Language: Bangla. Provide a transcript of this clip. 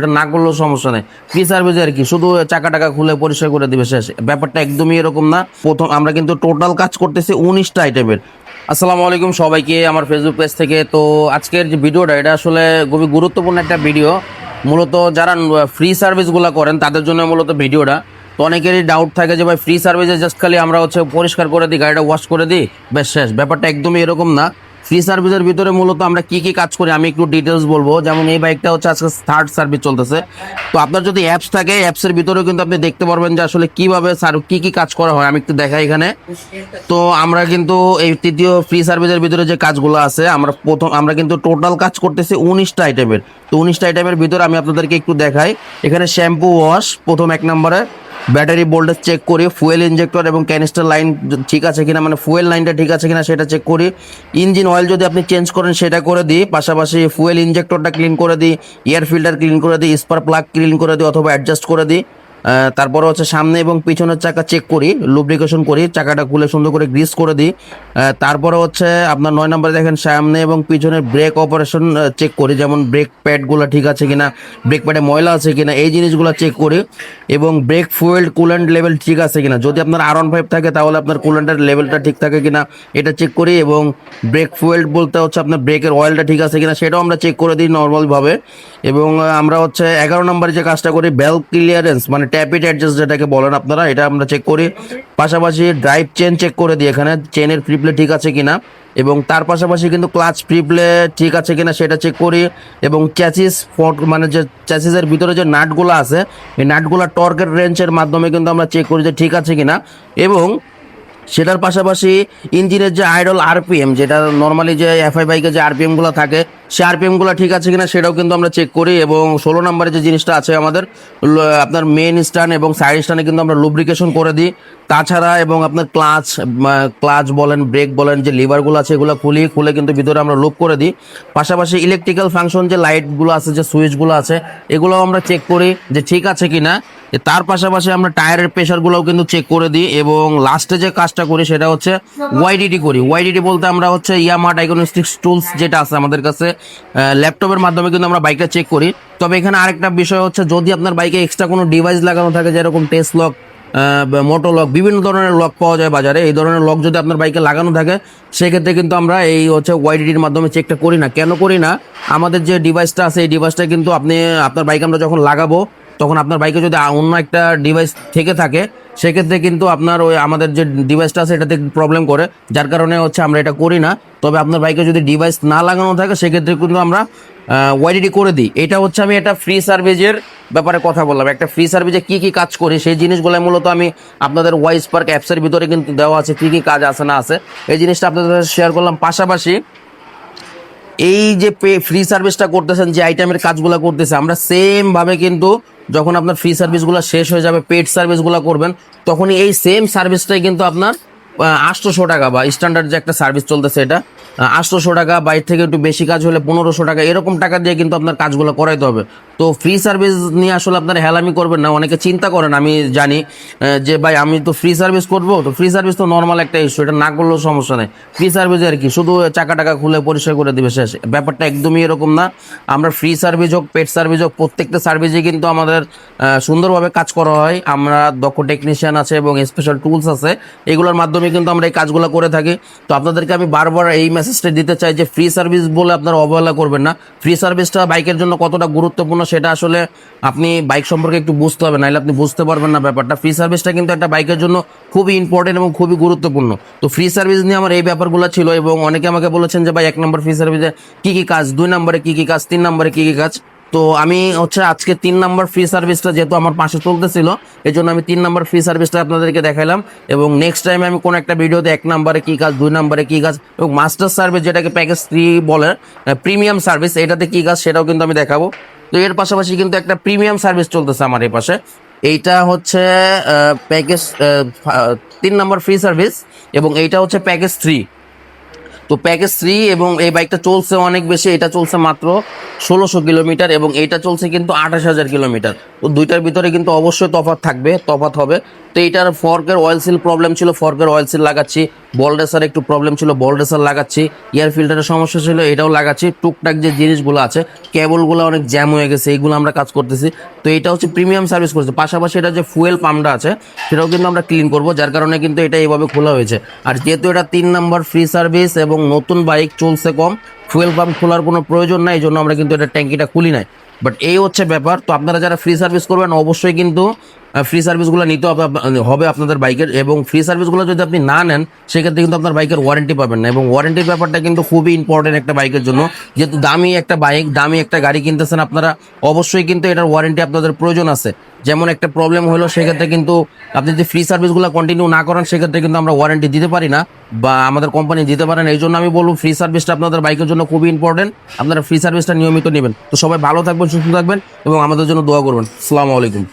এটা না করলেও সমস্যা নেই। ফ্রি সার্ভিস আর কি? শুধু চাকা টাকা খুলে পরিষ্কার করে দিবে, শেষ। ব্যাপারটা একদমই এরকম না। প্রথম আমরা কিন্তু টোটাল কাজ করতেছি উনিশটা আইটেমের আসসালামু আলাইকুম সবাইকে, আমার ফেসবুক পেজ থেকে। তো আজকের যে ভিডিওটা এটা আসলে খুবই গুরুত্বপূর্ণ একটা ভিডিও মূলত যারা ফ্রি সার্ভিসগুলো করেন, তাদের জন্য মূলত ভিডিওটা তো অনেকেরই ডাউট থাকে যে, ভাই ফ্রি সার্ভিসে জাস্ট খালি আমরা হচ্ছে পরিষ্কার করে দিই, গাড়িটা ওয়াশ করে দিই? বেশ শেষ। ব্যাপারটা একদমই এরকম না। ফ্রি সার্ভিসের ভিতরে মূলত আমরা কি কি কাজ করি আমি একটু ডিটেলস বলব। যেমন এই বাইকটা হচ্ছে আজকে থার্ড সার্ভিস চলতেছে। তো আপনার যদি অ্যাপস থাকে অ্যাপসের ভিতরেও কিন্তু আপনি দেখতে পারবেন যে আসলে কীভাবে সার কি কি কাজ করা হয়। আমি একটু দেখাই এখানে। তো আমরা কিন্তু এই তৃতীয় ফ্রি সার্ভিসের ভিতরে যে কাজগুলো আছে, আমরা প্রথম আমরা কিন্তু টোটাল কাজ করতেছি উনিশটা আইটেমের তো উনিশটা আইটেমের ভিতরে আমি আপনাদেরকে একটু দেখাই। এখানে শ্যাম্পু ওয়াশ প্রথম এক নম্বরে। ব্যাটারি ভোল্টেজ চেক করি ফুয়েল ইঞ্জেক্টর এবং ক্যানিস্টার লাইন ঠিক আছে কিনা মানে ফুয়েল লাইনটা ঠিক আছে কিনা সেটা চেক করি। ইঞ্জিন অয়েল যদি আপনি চেঞ্জ করেন সেটা করে দিই, পাশাপাশি ফুয়েল ইঞ্জেক্টরটা ক্লিন করে দিই এয়ার ফিল্টার ক্লিন করে দিই স্পার প্লাগ ক্লিন করে দিই অথবা অ্যাডজাস্ট করে দিই। তারপরে হচ্ছে সামনে এবং পিছনের চাকা চেক করি লুব্রিকেশন করি, চাকাটা খুলে সুন্দর করে গ্রিস করে দিই। তারপরে হচ্ছে আপনার নয় নম্বরে দেখেন, সামনে এবং পিছনের ব্রেক অপারেশন চেক করি, যেমন ব্রেক প্যাডগুলো ঠিক আছে কিনা ব্রেক প্যাডে ময়লা আছে কিনা, এই জিনিসগুলো চেক করি। এবং ব্রেক ফুয়েল কুলেন্ট লেভেল ঠিক আছে কিনা, যদি আপনার আর ওয়ান ফাইভ থাকে, তাহলে আপনার কুলেন্টের লেভেলটা ঠিক থাকে কিনা, এটা চেক করি। এবং ব্রেক ফুয়েল বলতে হচ্ছে আপনার ব্রেকের অয়েলটা ঠিক আছে কিনা, সেটাও আমরা চেক করে দিই নর্মালভাবে এবং আমরা হচ্ছে এগারো নম্বরে যে কাজটা করি বেল ক্লিয়ারেন্স মানে ট্যাপিট অ্যাডজাস্ট যেটাকে বলেন আপনারা, এটা আমরা চেক করি। পাশাপাশি ড্রাইভ চেন চেক করে দিই এখানে চেনের ফ্রিপ্লে ঠিক আছে কিনা। এবং তার পাশাপাশি কিন্তু ক্লাচ ফ্রিপ্লে ঠিক আছে কিনা সেটা চেক করি। এবং চ্যাচিস ফট মানে যে চ্যাচিসের ভিতরে যে নাটগুলো আছে, এই নাটগুলো টর্কের রেঞ্চের মাধ্যমে কিন্তু আমরা চেক করি যে ঠিক আছে কিনা। এবং সেটার পাশাপাশি ইঞ্জিনের যে আইডল আরপিএম যেটা নর্মালি যে এফআই বাইকে যে আরপিএমগুলো থাকে সে আরপিএমগুলো ঠিক আছে কিনা সেটাও কিন্তু আমরা চেক করি এবং ষোলো নম্বরে যে জিনিসটা আছে আমাদের আপনার মেন স্ট্যান্ড এবং সাইড স্ট্যান্ডে কিন্তু আমরা লুব্রিকেশন করে দিই। তাছাড়া এবং আপনার ক্লাচ ক্লাচ বলেন ব্রেক বলেন, যে লিভারগুলো আছে এগুলো খুলি খুলে কিন্তু ভিতরে আমরা লুপ করে দিই। পাশাপাশি ইলেকট্রিক্যাল ফাংশন যে লাইটগুলো আছে, যে সুইচগুলো আছে এগুলো আমরা চেক করি যে ঠিক আছে কিনা। এ তার পাশাপাশি আমরা টায়ারের প্রেশারগুলোও কিন্তু চেক করে দিই এবং লাস্টে যে কাজটা করি সেটা হচ্ছে ওয়াইডিটি করি। ওয়াইডিটি বলতে আমরা হচ্ছে ইয়ামা ডায়াগনস্টিক্স টুলস যেটা আছে আমাদের কাছে ল্যাপটপের মাধ্যমে কিন্তু আমরা বাইকটা চেক করি। তবে এখানে আরেকটা বিষয় হচ্ছে, যদি আপনার বাইকে এক্সট্রা কোনো ডিভাইস লাগানো থাকে, যেরকম টেস্ট লক মোটো লক বিভিন্ন ধরনের লক পাওয়া যায় বাজারে, এই ধরনের লক যদি আপনার বাইকে লাগানো থাকে, সেক্ষেত্রে কিন্তু আমরা এই হচ্ছে ওয়াইডিটির মাধ্যমে চেকটা করি না। কেন করি না? আমাদের যে ডিভাইসটা আছে, এই ডিভাইসটা কিন্তু আপনি, আপনার বাইকে আমরা যখন লাগাবো, তখন আপনার বাইকে যদি অন্য একটা ডিভাইস থেকে থাকে সেক্ষেত্রে কিন্তু আপনার ওই আমাদের যে ডিভাইসটা আছে, এটাতে প্রবলেম করে। যার কারণে হচ্ছে আমরা এটা করি না। তবে আপনার বাইকে যদি ডিভাইস না লাগানো থাকে, সেক্ষেত্রে কিন্তু আমরা ওয়াইডিটি করে দিই। এটা হচ্ছে আমি একটা ফ্রি সার্ভিসের ব্যাপারে কথা বললাম। একটা ফ্রি সার্ভিসে কি কি কাজ করি, সেই জিনিসগুলো মূলত আমি আপনাদের ওয়াইস পার্ক অ্যাপসের ভিতরে কিন্তু দেওয়া আছে, কী কী কাজ আছে, না আছে। এই জিনিসটা আপনাদের শেয়ার করলাম। পাশাপাশি এই যে পে ফ্রি সার্ভিসটা করতেছেন, যে আইটেমের কাজগুলো করতেছে, আমরা সেম ভাবে কিন্তু যখন আপনার ফ্রি সার্ভিসগুলো শেষ হয়ে যাবে পেড সার্ভিসগুলো করবেন, তখনই এই সেম সার্ভিসটাই কিন্তু আপনার আটশোশো টাকা বা স্ট্যান্ডার্ড যে একটা সার্ভিস চলতেছে এটা আটশোশো টাকা বাইর থেকে একটু বেশি কাজ হলে পনেরোশো টাকা, এরকম টাকা দিয়ে কিন্তু আপনার কাজগুলো করাইতে হবে। তো ফ্রি সার্ভিস নিয়ে আসলে আপনারা হেলামি করবেন না, অনেকে চিন্তা করেন, আমি জানি যে ভাই আমি তো ফ্রি সার্ভিস করব, তো ফ্রি সার্ভিস তো নর্মাল একটা ইস্যু এটা না করলেও সমস্যা নেই। ফ্রি সার্ভিস আর কি, শুধু চাকা টাকা খুলে পরিষ্কার করে দিবে শেষ। ব্যাপারটা একদমই এরকম না। আমরা ফ্রি সার্ভিস হোক পেড সার্ভিস হোক, প্রত্যেকটা সার্ভিসে কিন্তু আমাদের সুন্দরভাবে কাজ করা হয়। আমরা দক্ষ টেকনিশিয়ান আছে এবং স্পেশাল টুলস আছে, এগুলোর মাধ্যমে কিন্তু আমরা এই কাজগুলো করে থাকি। তো আপনাদেরকে আমি বারবার এই মেসেজটা দিতে চাই যে ফ্রি সার্ভিস বলে আপনারা অবহেলা করবেন না। ফ্রি সার্ভিসটা বাইকের জন্য কতটা গুরুত্বপূর্ণ সেটা আসলে আপনি বাইক সম্পর্কে একটু বুঝতে হবে, নাহলে আপনি বুঝতে পারবেন না ব্যাপারটা। ফ্রি সার্ভিসটা কিন্তু একটা বাইকের জন্য খুবই ইম্পর্টেন্ট এবং খুবই গুরুত্বপূর্ণ। তো ফ্রি সার্ভিস নিয়ে আমার এই ব্যাপারগুলো ছিল এবং অনেকে আমাকে বলেছেন যে, ভাই, এক নম্বর ফ্রি সার্ভিসে কী কী কাজ? দুই নম্বরে কী কী কাজ? তিন নম্বরে কী কী কাজ? তো আমি হচ্ছে আজকে তিন নম্বর ফ্রি সার্ভিসটা যেহেতু আমার পাশে চলতেছিল এই জন্য আমি তিন নম্বর ফ্রি সার্ভিসটা আপনাদেরকে দেখালাম এবং নেক্সট টাইমে আমি কোনো একটা ভিডিওতে এক নম্বরে কী কাজ, দুই নম্বরে কী কাজ এবং মাস্টার সার্ভিস যেটাকে প্যাকেজ থ্রি বলে প্রিমিয়াম সার্ভিস এটাতে কী কাজ সেটাও কিন্তু আমি দেখাবো। তো এর পাশাপাশি কিন্তু একটা প্রিমিয়াম সার্ভিস চলতেছে আমার এই পাশে। এইটা হচ্ছে প্যাকেজ তিন নম্বর ফ্রি সার্ভিস এবং এইটা হচ্ছে প্যাকেজ থ্রি তো প্যাকেজ থ্রি এবং এই বাইকটা চলছে অনেক বেশি, এটা চলছে মাত্র ষোলোশো কিলোমিটার এবং এইটা চলছে কিন্তু আঠাশ হাজার কিলোমিটার। তো দুইটার ভিতরে কিন্তু অবশ্যই তফাত থাকবে তফাত হবে। তো এটার ফর্কের অয়েল সিল প্রবলেম ছিল ফর্কের অয়েল সিল লাগাচ্ছি। বলডেসার একটু প্রবলেম ছিল বলডেসার লাগাচ্ছি। এয়ার ফিল্টারের সমস্যা ছিল, এটাও লাগাচ্ছি। টুকটাক যে জিনিসগুলো আছে কেবলগুলো অনেক জ্যাম হয়ে গেছে, এইগুলো আমরা কাজ করতেছি। তো এটা হচ্ছে প্রিমিয়াম সার্ভিস করছে। পাশাপাশি এটা যে ফুয়েল পাম্পটা আছে, সেটাও কিন্তু আমরা ক্লিন করব, যার কারণে কিন্তু এটা এইভাবে খোলা হয়েছে। আর যেহেতু এটা তিন নাম্বার ফ্রি সার্ভিস এবং নতুন বাইক চলছে কম ফুয়েল পাম্প খোলার কোনো প্রয়োজন নাই এই জন্য আমরা কিন্তু এটা ট্যাঙ্কিটা খুলি নাই। বাট এই হচ্ছে ব্যাপার। তো আপনারা যারা ফ্রি সার্ভিস করবেন, অবশ্যই কিন্তু ফ্রি সার্ভিসগুলো নিতে হবে আপনাদের বাইকের এবং ফ্রি সার্ভিসগুলো যদি আপনি না নেন, সেক্ষেত্রে কিন্তু আপনার বাইকের ওয়ারেন্টি পাবেন না এবং ওয়ারেন্টির ব্যাপারটা কিন্তু খুবই ইম্পর্টেন্ট একটা বাইকের জন্য। যেহেতু দামি একটা বাইক দামি একটা গাড়ি কিনতেছেন আপনারা, অবশ্যই কিন্তু এটার ওয়ারেন্টি আপনাদের প্রয়োজন আছে। যেমন একটা প্রবলেম হলো, সেক্ষেত্রে কিন্তু আপনি যদি ফ্রি সার্ভিসগুলো কন্টিনিউ না করেন, সেক্ষেত্রে কিন্তু আমরা ওয়ারেন্টি দিতে পারি না বা আমাদের কোম্পানি দিতে পারে না। এই জন্য আমি বলব ফ্রি সার্ভিসটা আপনাদের বাইকের জন্য খুবই ইম্পর্টেন্ট আপনারা ফ্রি সার্ভিসটা নিয়মিত নেবেন। তো সবাই ভালো থাকবেন, সুস্থ থাকবেন এবং আমাদের জন্য দোয়া করবেন। আসসালামু আলাইকুম।